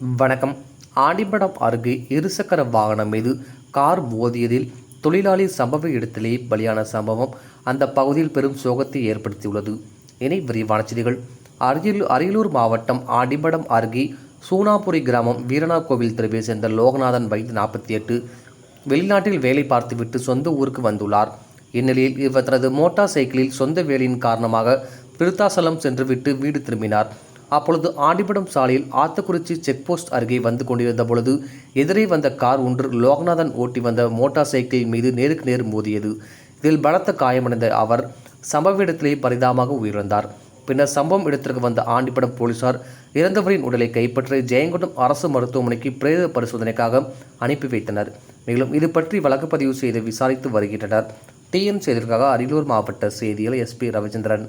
வணக்கம். ஆண்டிப்படம் அருகே இருசக்கர வாகனம் மீது கார் மோதியதில் தொழிலாளி சம்பவ இடத்திலேயே பலியான சம்பவம். அந்த பகுதியில் பெரும் சோகத்தை ஏற்படுத்தியுள்ளது. இனி விரிவான செய்திகள். அரியலூர் அரியலூர் மாவட்டம் ஆண்டிப்படம் அருகே சூனாபுரி கிராமம் வீரனா கோவில் தெருவை சேர்ந்த லோகநாதன் வயது நாற்பத்தி எட்டு வெளிநாட்டில் வேலை பார்த்துவிட்டு சொந்த ஊருக்கு வந்துள்ளார். இந்நிலையில் இவர் தனது மோட்டார் சைக்கிளில் சொந்த வேலையின் காரணமாக விருத்தாசலம் சென்றுவிட்டு வீடு திரும்பினார். அப்பொழுது ஆண்டிபடம் சாலையில் ஆத்தக்குறிச்சி செக் போஸ்ட் அருகே வந்து கொண்டிருந்த பொழுது எதிரே வந்த கார் ஒன்று லோகநாதன் ஓட்டி வந்த மோட்டார் சைக்கிள் மீது நேருக்கு நேர் மோதியது. இதில் பலத்த காயமடைந்த அவர் சம்பவ இடத்திலேயே பரிதாபமாக உயிரிழந்தார். பின்னர் சம்பவம் இடத்திற்கு வந்த ஆண்டிப்படம் போலீசார் இறந்தவரின் உடலை கைப்பற்றி ஜெயங்கொண்டம் அரசு மருத்துவமனைக்கு பிரேத பரிசோதனைக்காக அனுப்பி வைத்தனர். மேலும் இது பற்றி வழக்கு பதிவு செய்து விசாரித்து வருகின்றனர். டிஎன் செய்திற்காக அரியலூர் மாவட்ட செய்தியில் எஸ்பி ரவிச்சந்திரன்.